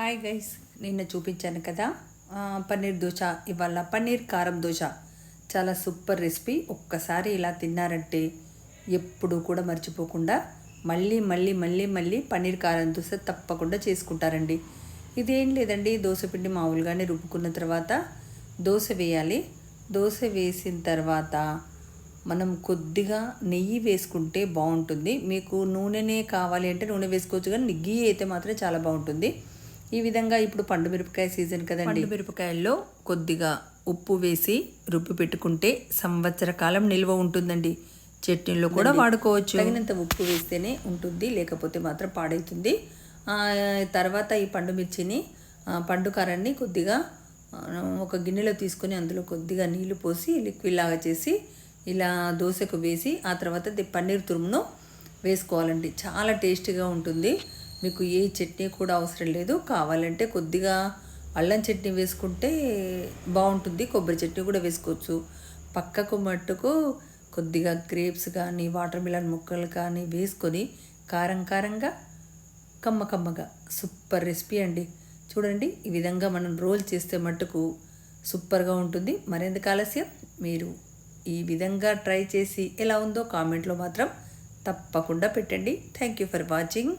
Hi guys నిన్న చూపించాను కదా. పన్నీర్ దోశ ఇవాళ పన్నీర్ కారం దోశ. చాలా సూపర్ రెసిపీ. ఒక్కసారి ఇలా తిన్నారంటే ఎప్పుడు కూడా మర్చిపోకుండా మళ్ళీ మళ్ళీ మళ్ళీ మళ్ళీ పన్నీర్ కారం దోశ తప్పకుండా చేసుకుంటారండి. ఇదేం లేదండి దోశ పిండి మామూలుగానే రుబ్బుకున్న తర్వాత దోశ వేయాలి. దోశ వేసిన తర్వాత మనం కొద్దిగా నెయ్యి వేసుకుంటే బాగుంటుంది. మీకు నూనెనే కావాలి అంటే నూనె వేసుకోవచ్చు కానీ గీ అయితే మాత్రం చాలా బాగుంటుంది. ఈ విధంగా ఇప్పుడు పండు మిరపకాయ సీజన్ కదండి. పండు మిరపకాయల్లో కొద్దిగా ఉప్పు వేసి రుబ్బి పెట్టుకుంటే సంవత్సర కాలం నిల్వ ఉంటుందండి. చట్నీలో కూడా వాడుకోవచ్చు. తగినంత ఉప్పు వేస్తేనే ఉంటుంది లేకపోతే మాత్రం పాడవుతుంది తర్వాత ఈ పండు మిర్చిని పండు కారాన్ని కొద్దిగా ఒక గిన్నెలో తీసుకొని అందులో కొద్దిగా నీళ్ళు పోసి లిక్విడ్ లాగా చేసి ఇలా దోశకు వేసి ఆ తర్వాత పన్నీర్ తురుమును వేసుకోవాలండి. చాలా టేస్టీగా ఉంటుంది. మీకు ఏ చట్నీ కూడా అవసరం లేదు. కావాలంటే కొద్దిగా అల్లం చట్నీ వేసుకుంటే బాగుంటుంది. కొబ్బరి చట్నీ కూడా వేసుకోవచ్చు. పక్కకు మట్టుకు కొద్దిగా గ్రేప్స్ కానీ వాటర్ మిలన్ ముక్కలు కానీ వేసుకొని కారం కారంగా కమ్మ కమ్మగా సూపర్ రెసిపీ అండి. చూడండి ఈ విధంగా మనం రోల్ చేస్తే మట్టుకు సూపర్గా ఉంటుంది. మరెందుకు ఆలస్యం? మీరు ఈ విధంగా ట్రై చేసి ఎలా ఉందో కామెంట్లో మాత్రం తప్పకుండా పెట్టండి. Thank you for watching.